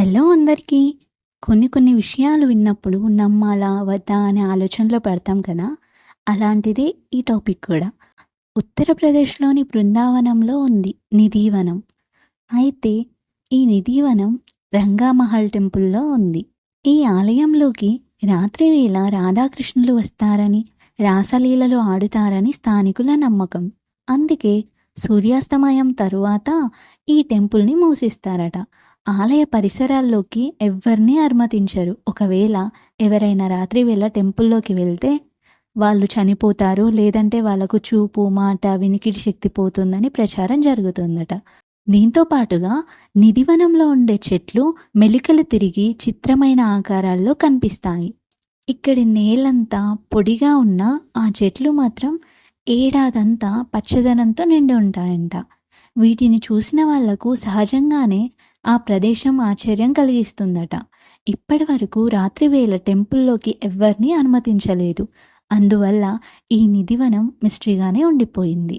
Hello అందరికీ. కొన్ని కొన్ని విషయాలు విన్నప్పుడు నమ్మాలా? వద్దా? అనే ఆలోచనలో పడతాం కదా! అలాంటిదే ఈ టాపిక్ కూడా. ఉత్తరప్రదేశ్‌లోని బృందావనంలో ఉంది నిధివనం. అయితే ఈ నిధివనం రంగామహల్ టెంపుల్‌లో ఉంది. ఈ ఆలయంలోకి రాత్రివేళ రాధాకృష్ణులు వస్తారని, రాసలీలలు ఆడుతారని స్థానికుల నమ్మకం. అందుకే సూర్యాస్తమయం తరువాత ఈ టెంపుల్‌ని మూసిస్తారట. ఆలయ పరిసరాల్లోకి ఎవ్వరిని అనుమతించరు. ఒకవేళ ఎవరైనా రాత్రివేళ టెంపుల్‌లోకి వెళ్తే వాళ్ళు చనిపోతారు. లేదంటే వాళ్ళకు చూపు, మాట, వినికిడి శక్తి పోతుందని ప్రచారం జరుగుతుందట. దీంతో పాటుగా నిధివనంలో ఉండే చెట్లు మెలికలు తిరిగి చిత్రమైన ఆకారాల్లో కనిపిస్తాయి. ఇక్కడి నేలంతా పొడిగా ఉన్న ఆ చెట్లు మాత్రం ఏడాదంతా పచ్చదనంతో నిండి ఉంటాయంట. వీటిని చూసిన వాళ్ళకు సహజంగానే ఆ ప్రదేశం ఆశ్చర్యం కలిగిస్తుందట. ఇప్పటివరకు రాత్రివేళ టెంపుల్‌లోకి ఎవ్వరిని అనుమతించలేదు. అందువల్ల ఈ నిధివనం మిస్టరీగానే ఉండిపోయింది.